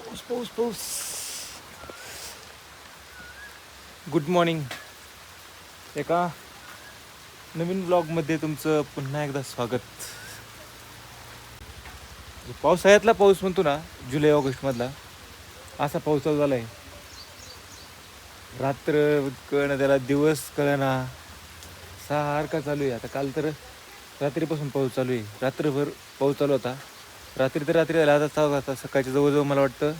पाऊस पाऊस पाऊस गुड मॉर्निंग एका नवीन ब्लॉगमध्ये तुमचं पुन्हा एकदा स्वागत. पावसाळ्यातला पाऊस म्हणतो ना जुलै ऑगस्टमधला असा पाऊस चालू झाला आहे रात्र कळणं त्याला दिवस कळना सारखा चालू आहे. आता काल तर रात्रीपासून पाऊस चालू आहे. रात्रभर पाऊस चालू होता. रात्री तर रात्री झाला. आता सहा आता सकाळच्या जवळजवळ मला वाटतं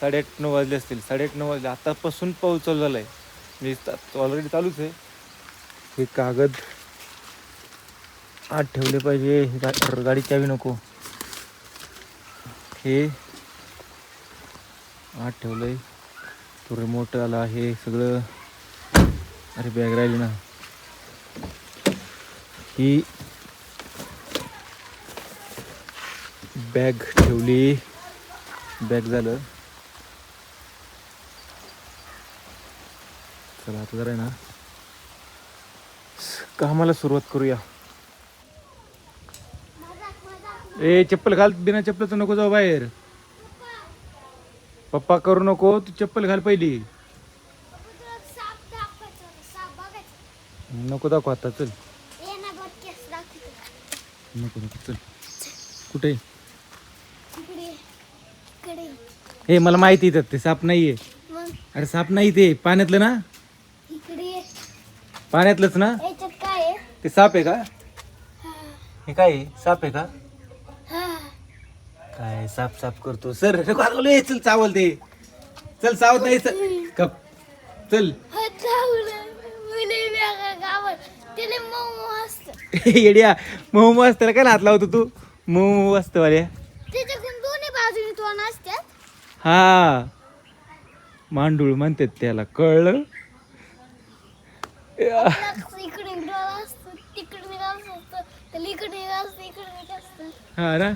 साडेआठ नऊ वाजले असतील. साडेआठ नऊ वाजले. आतापासून पाऊस चालू झाला आहे म्हणजे ऑलरेडी चालूच आहे. हे कागद आत ठेवले पाहिजे. गा- गाडी चावी नको. हे आत ठेवलंय. तो रिमोट आला हे सगळं. अरे बॅग राहिली ना. ही बॅग ठेवली. बॅग झालं. चला आता जरा आहे ना कामाला सुरुवात करूया. ए चप्पल घाल बिना चप्पलचं नको जाऊ बाहेर. पप्पा करू नको तू चप्पल घाल पहिली. नको दाखव आता चल. नको नको चल. कुठे इकडे इकडे हे मला माहिती आहे ते साप नाहीये. मग? अरे साप नाही ते पाण्यातलं ना? इकडे ये. पाण्यातलंच ना? याच्यात काय आहे? ते साप आहे का? हा, हे काय आहे? साप आहे का? हा. काय साप साप करतो. सर नको ए, चल चावल ते. चल चावत नाही चल. कप चल. गावात. त्याला मऊ असतं. येड्या मऊ मस्त त्याला काय हात लावतो तू? मऊ असतं वाल्या त्याच्याकडून दोन्ही बाजूने तोंड हा. मांडूळ म्हणतात त्याला कळलं? हा ना?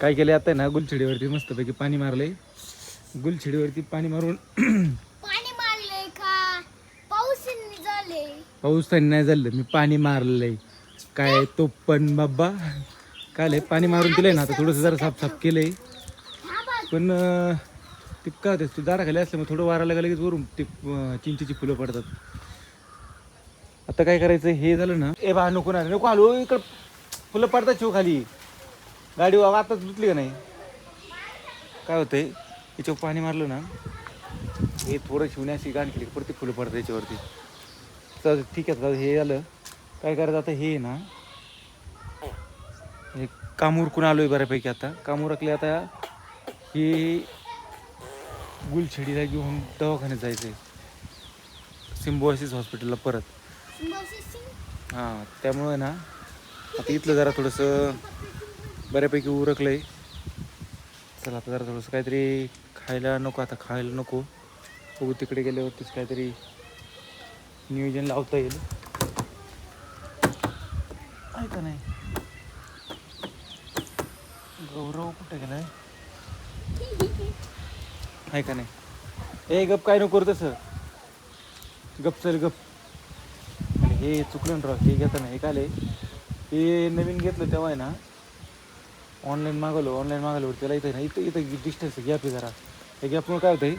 काय केले आता ना गुलछडीवरती मस्तपैकी पाणी मारलंय. गुलछडीवरती पाणी मारून पाणी मारलंय का पाऊस झाले पाऊस त्यांनी नाही झालं मी पाणी मारलंय. काय तो पण बाबा काय लय पाणी मारून दिलंय ना आता थोडंसं जरा साफ साफ केलंय. पण ते काय होते. तू दाराखाली असल्यामुळे थोडं वारा लागलं लगेच वरून ते चिंचेची फुलं पडतात. आता काय करायचं? हे झालं ना. ए बा नको ना नको आलो. इकडं फुलं पडतात शिव खाली. गाडी आताच धुतली का नाही? काय होतंय? याच्यावर पाणी मारलं ना. हे थोडं शिवण्याची गाण केली. परत ते फुलं पडतात याच्यावरती. तर ठीक आहे दादा हे झालं. काय करायचं आता? हे ना. हे काम उरकून आलोय बऱ्यापैकी आता. काम उरकले आता ही गुलछडीला घेऊन दवाखान्यात जायचं आहे सिम्बोसिस हॉस्पिटलला परत. हां त्यामुळं ना आता इथलं जरा थोडंसं बऱ्यापैकी उरकलं आहे चला आता जरा थोडंसं काहीतरी खायला नको आता खायला नको. बघू तिकडे गेल्यावरतीच काहीतरी नियोजन लावता येईल. आहे का नाही? गौरव कुठे गेलाय? आहे का नाही? ए गप काय नको तसं. गप चल गप. आणि हे चुकलं ना राव हे घेताना हे काले हे नवीन घेतलं तेव्हा आहे ना ऑनलाईन मागवलं ऑनलाईन मागवलं त्याला इथं ना इथं इथं डिस्टन्स गॅप आहे जरा. त्या गॅपमुळे काय होतं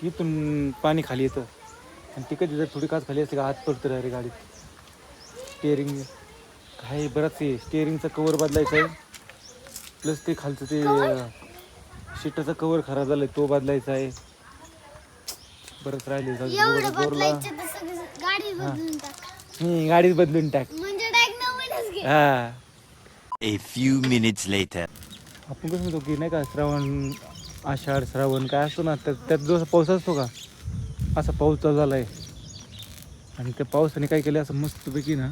की इथून पाणी खाली येतं. आणि ती कधी जर थोडी काच खाली असते का हात पडतं रे गाडीत. स्टेअरिंग काय बरंच आहे स्टेअरिंगचं कवर बदलायचं आहे. प्लस ते खालचं ते सीटाचा कवर खराब झालाय तो बदलायचा आहे. बरंच राहिले एवढं बदलायचं तर गाडी बदलून टाक. गाडीच बदलून टाक. म्हणजे डायरेक्ट नवीनच घे. हा. A few minutes later. आपण कसं म्हणतो की नाही का श्रावण आषाढ श्रावण काय असतो ना त्यात त्यात जो पाऊस असतो का असा पाऊस चालू झाला आहे आणि त्या पावसाने काय केलं असं मस्तपैकी ना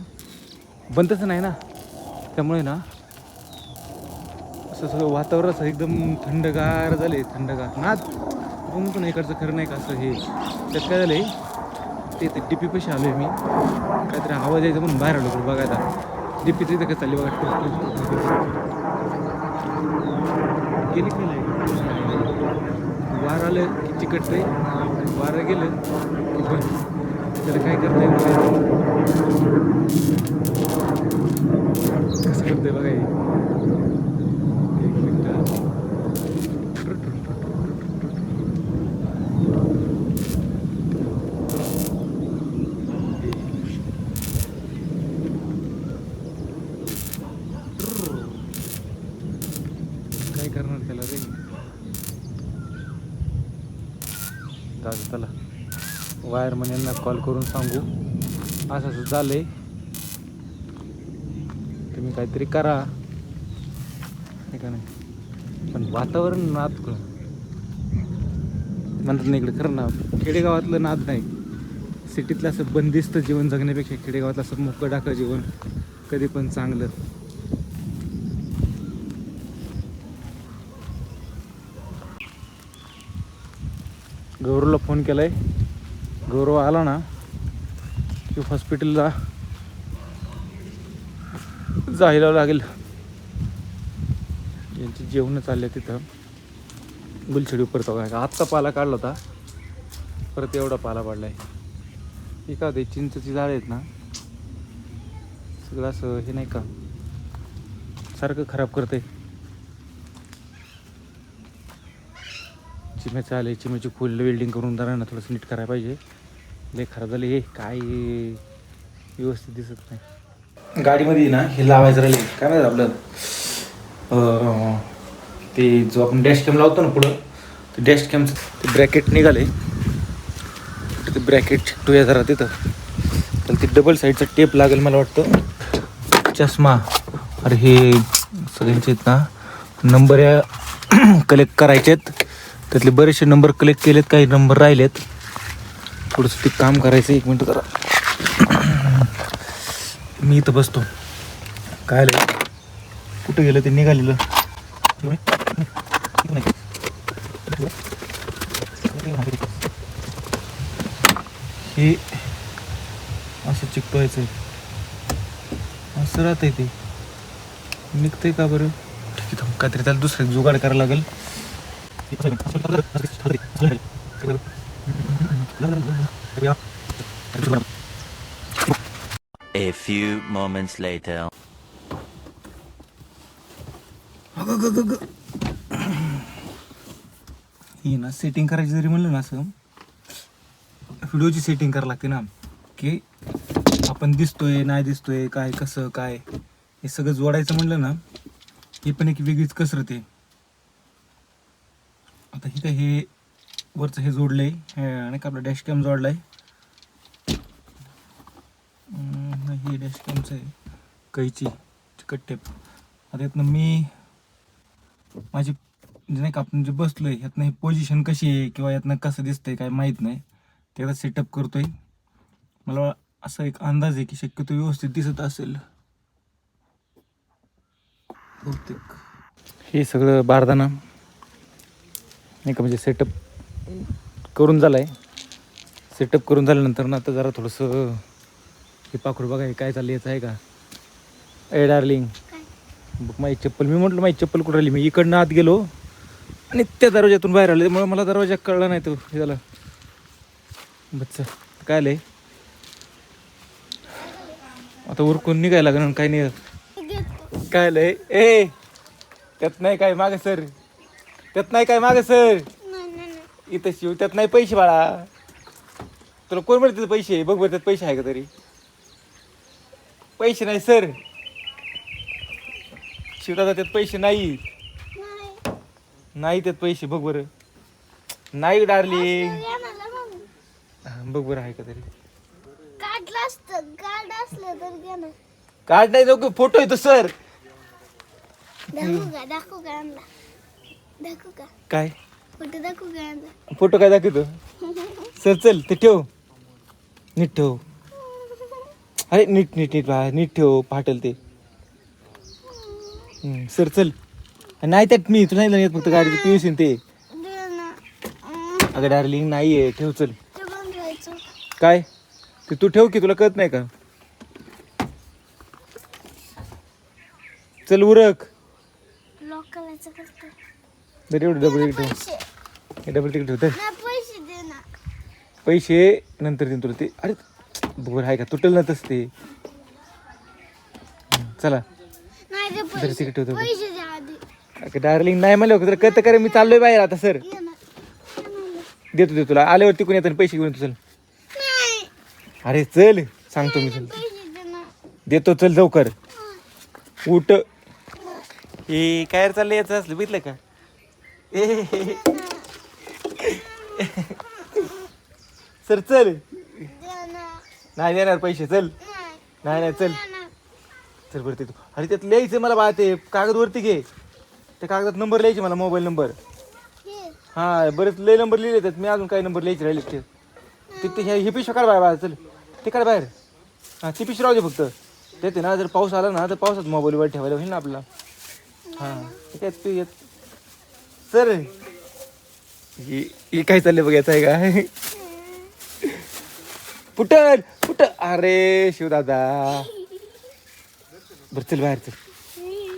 बंदच नाही ना. त्यामुळे ना असं सगळं वातावरण असं एकदम थंडगार झाले थंडगार. ना आपण म्हणतो ना इकडचं खरं नाही का असं हे. त्यात काय झालंय ते ते डीपी आलो आलोय मी. काहीतरी आवाज यायचा म्हणून बाहेर आलो बघायला डीपी तिथं कसं चालली बघा. गेली की नाही? वार आलं की चिकटतंय वारं गेलं की बंद त्याला काय करता येईल कसं करतंय बघा करणार त्याला रे दादा त्याला. वायरमन यांना कॉल करून सांगू. असं असं झालं आहे तुम्ही काहीतरी करा. हे का नाही? पण वातावरण नाद म्हणतात नाही इकडे खरं ना खेडेगावातलं नाद नाही. सिटीतलं असं बंदिस्त जीवन जगण्यापेक्षा खेडेगावातलं असं मोकळं डाकं जीवन कधी पण चांगलं. गौरवला फोन केला आहे गौरव आला ना की हॉस्पिटलला जायला लागेल. यांची जेवण चालले तिथं. गुलछडी परत का आत्ता पाला काढला होता. परत एवढा पाला पडला आहे का ते चिंचची झाडं आहेत ना सगळं असं हे नाही का सारखं खराब करते चिम्याचं आहे चिम्याची फुल वेल्डिंग करून जरा ना थोडंसं नीट करायला पाहिजे. लय खराब झाले हे काय व्यवस्थित दिसत नाही. गाडीमध्ये ना हे लावायचं राहिले काय माहिती आपलं? ते जो आपण डॅश कॅम लावतो ना पुढं ते डॅश कॅमचं ते ब्रॅकेट निघाले. ते ब्रॅकेट चिकटूया जरा तिथं. तर ते डबल साईडचा टेप लागेल मला वाटतं. चष्मा. अरे हे सगळ्यांचे आहेत ना नंबर या कलेक्ट करायचे आहेत त्यातले बरेचसे नंबर कलेक्ट केलेत काही नंबर राहिलेत. थोडंसं ते काम करायचं एक मिनटं जरा मी इथं बसतो. काय आलं? कुठं गेलं ते निघालेलं? हे असं चिकटवायचं असं राहतंय ते. निघतंय का बरं? ठीक आहे काहीतरी त्याला दुसरं जुगाड करायला लागेल. A few moments later. ही ना सेटिंग करायची जरी म्हणलं ना असं व्हिडिओची सेटिंग करायला लागते ना की आपण दिसतोय नाही दिसतोय काय कसं काय हे सगळं जोडायचं म्हणलं ना ही पण एक वेगळीच कसरत आहे आता ही काही हे वरचं हे जोडलं हे आणि का आपलं डॅश कॅम जोडलाय. आहे हे डॅश कॅमचं आहे. कैची चिकट टेप आता यातनं मी माझी म्हणजे नाही का आपण जे बसलोय यातनं ही पोझिशन कशी आहे किंवा यातनं कसं दिसतंय काय माहीत नाही. तेवढा सेटअप करतोय. मला असा एक अंदाज आहे की शक्यतो व्यवस्थित दिसत असेल. बहुतेक. हे सगळं बारदाना नाही का म्हणजे सेटअप करून झालं आहे सेटअप करून झाल्यानंतर ना आता जरा थोडंसं हे पाखरू बघा हे काय चाललं याचं आहे का? ए डार्लिंग बघ माझी चप्पल. मी म्हटलं माझी चप्पल कुठं राहिली? मी इकडनं आत गेलो आणि त्या दरवाज्यातून बाहेर आले. त्यामुळे मला दरवाजा कळला नाही तो. हे झालं. बच्चा काय आलंय? आता उरकून निघायला लागणार काय नाही. काय आलंय? ए त्यात नाही काय मागे सर. त्यात नाही काय मागे सर? नाही नाही नाही. इथं शिव त्यात नाही पैसे बाळा. तुला कोण म्हणते पैसे? बघ बरं त्यात पैसे आहे का तरी. पैसे नाही सर. शिवदादा त्यात पैसे नाही. नाही. त्यात पैसे बघ बरं. नाही डार्लिंग हा, बघ बरं आहे का तरी. कार्ड कार्ड नाही जाऊ फोटो येतो सर. दाखवू का? दाखवू का दाखवू का? काय? फोटो दाखवू का आणला फोटो काय दाखवतो? सर चल ते ठेव. नीट ठेव. अरे नीट नीट नीट बा नीट ठेव फाटल ते. हम्म, सर चल. नाही त्यात मी तुला नाही येत फक्त पियुसीन ते. दे ना. अं, अगं डार्लिंग नाही आहे ठेव चल. ते काय? ते तू ठेव की तुला कळत नाही का? चल उरक. लॉक करायचं दर एवढं डबल तिकीट ठेव. हे डबल तिकीट ना पैसे दे ना. पैसे नंतर देईन तुला ते. अरे बरोबर आहे का? तुटल ना तसं ते. चला. नाही दे जरा पैसे तिकीट ठेवतो बघ. पैसे द्या आधी. अगं डार्लिंग नाही म्हणलं तर कळतं करे मी चाललोय बाहेर आता सर. ये ना. देतो देतो तुला. आल्यावर तिकून येताना पैसे घेऊन येतो चल. नाही. अरे चल. सांगतो मी चल. पैसे दे ना. देतो चल लवकर. उठ. हे काय रे चाललंय याचं? असलं बघितलं का? सर चल. नाही देणार पैसे चल. नाही. नाही चल. चल बरं ते तू अरे त्यात लिहायचं मला बा ते कागदवरती घे. त्या कागदात नंबर लिहायचे मला मोबाईल नंबर. हां हा बरेच लय नंबर लिहिले त्यात. मी अजून काही नंबर लिहायचे राहिले ते. ते- ते हे- हे काढ बाहेर बाहेर चल. ते काढ बाहेर. हा ती पिशवी राहू दे फक्त. ते ना जर पाऊस आला ना तर पावसात मोबाईलवर ठेवायला होईल ना आपला हा ते काय तू येत. सर. ही ही काय चाललंय बघ याचं आहे का? पुटल पुट अरे शिवदादा. बर चल बाहेर चल.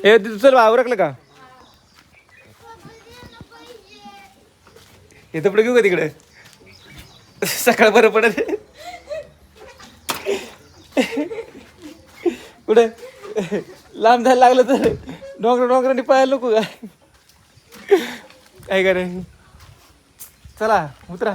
ए तू चल आवरकलं का? हे पुढे घेऊ का तिकडे? सकाळ बरं पडत. कुठे? लांब जायला लागलं तर डोंगर डोंगरांनी पाहायला नको का? काय करे चला उतरा.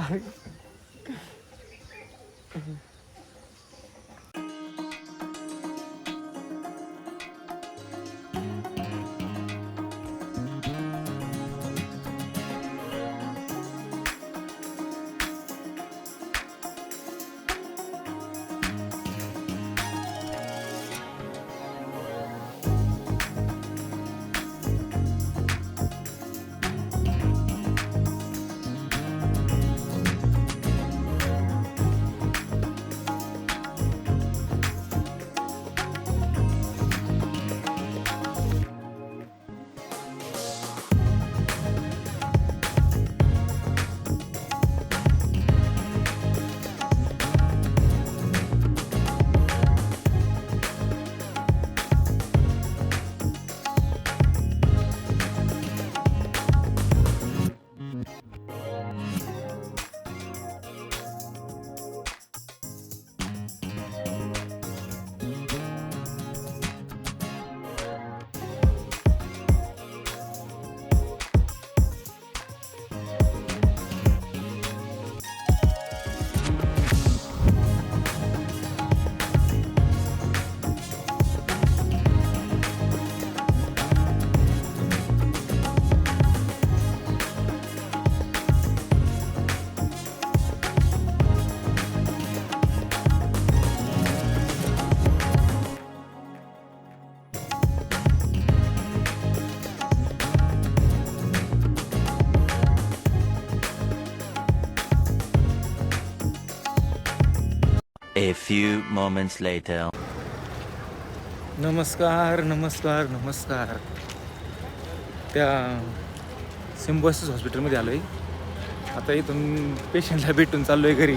A few moments later. नमस्कार नमस्कार नमस्कार. त्या सिम्बॉसिस हॉस्पिटलमध्ये आलो आहे आता इथून पेशंटला भेटून चाललो आहे घरी.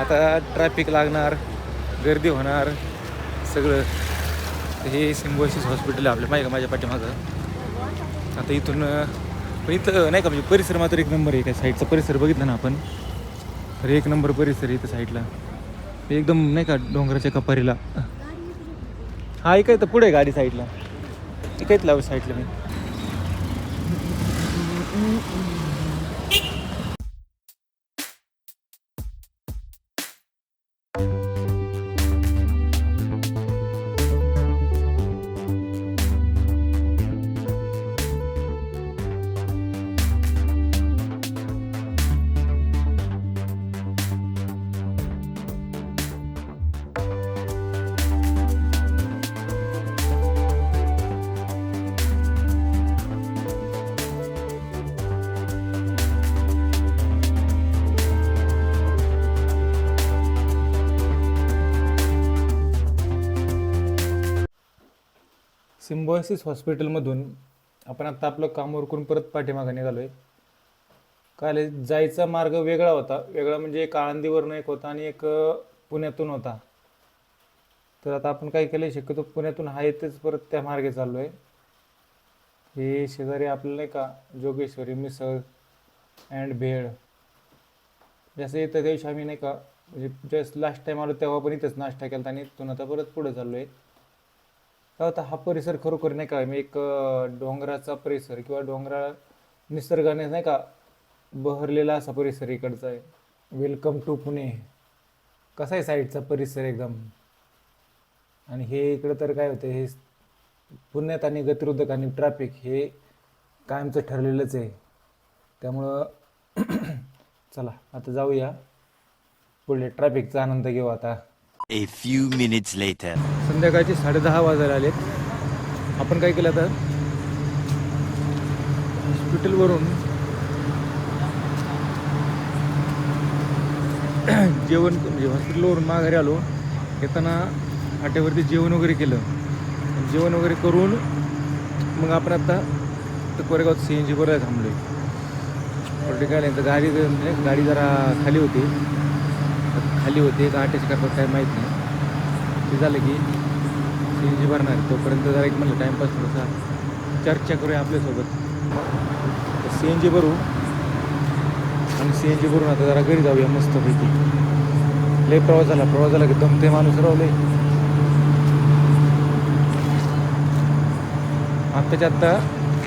आता ट्रॅफिक लागणार गर्दी होणार सगळं. हे सिम्बॉसिस हॉस्पिटल आहे आपलं माहिती का माझ्या पाठीमागं. आता इथून पण इथं नाही का म्हणजे परिसर मात्र एक नंबर आहे. का साईडचा परिसर बघितला ना आपण तर एक नंबर परिसर आहे इथं साईडला एकदम नाही का डोंगराच्या कपारीला. हा इकडे तर पुढे गाडी साईडला इकडेच लावू साईडला मी. सिम्बॉयसिस हॉस्पिटलमधून आपण आता आपलं काम उरकून परत पाठीमागं निघालो आहे काय जायचा मार्ग वेगळा होता. वेगळा म्हणजे एक आळंदीवरनं एक होता आणि एक पुण्यातून होता. तर आता आपण काय केलं शक्यतो पुण्यातून आहे तेच परत त्या मार्गे चाललो आहे हे शेजारी आपलं नाही का? जोगेश्वरी मिसळ अँड भेळ. जसं येतं त्या दिवशी आम्ही नाही का म्हणजे जस्ट लास्ट टाईम आलो तेव्हा पण इथंच नाश्ता केला आणि इथून आता परत पुढे चाललो आहे काय होता हा परिसर खरोखर नाही का मी एक डोंगराचा परिसर किंवा डोंगरा निसर्गाने नाही का बहरलेला असा परिसर इकडचा आहे. वेलकम टू पुणे कसा आहे साईडचा परिसर एकदम? आणि हे इकडं तर काय होतं हे पुण्यात आणि गतिरोधक आणि ट्रॅफिक हे कायमचं ठरलेलंच आहे. त्यामुळं चला आता जाऊया. पुढे ट्रॅफिकचा आनंद घेऊ आता. A few minutes later. संध्याकाळचे साडेदहा वाजायला आलेत. आपण काय केलं आता? हॉस्पिटलवरून जेवण म्हणजे हॉस्पिटलवरून माघारी आलो. येताना हाटेवरती जेवण वगैरे केलं. जेवण वगैरे करून मग आपण आता तर कोरेगाव सी एन जी बरोबर थांबलो आहे काय तर गाडी गाडी जरा खाली होती. खाली होती का अटॅच करतात काय माहीत नाही. ते झालं की सी एन जी भरणार तोपर्यंत जरा एक म्हणलं टाईमपास थोडासा चर्चा करूया आपल्यासोबत सी एन जी भरू आणि सी एन जी भरून आता जरा घरी जाऊया मस्तपैकी. लय प्रवास झाला प्रवास झाला की दमते माणूस रावले आत्ताच्या आत्ता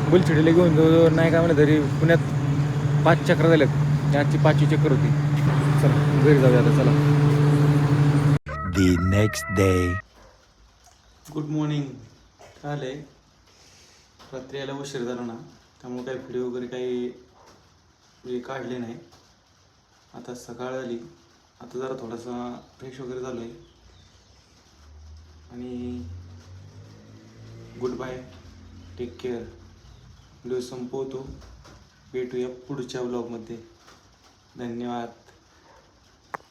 बुलछिडीला घेऊन जवळजवळ नाही काय म्हणलं तरी पुण्यात पाच चक्र झाल्यात. आजची पाचवी चक्कर होती. चला घरी जाऊया आता चला. The next day. Good morning काय आलंय रात्री यायला उशीर झाला ना त्यामुळे काही व्हिडिओ वगैरे काही म्हणजे काढले नाही. आता सकाळ झाली आता जरा थोडासा फ्रेश वगैरे झालो आहे आणि good bye take care video संपवतो. भेटूया पुढच्या ब्लॉगमध्ये धन्यवाद.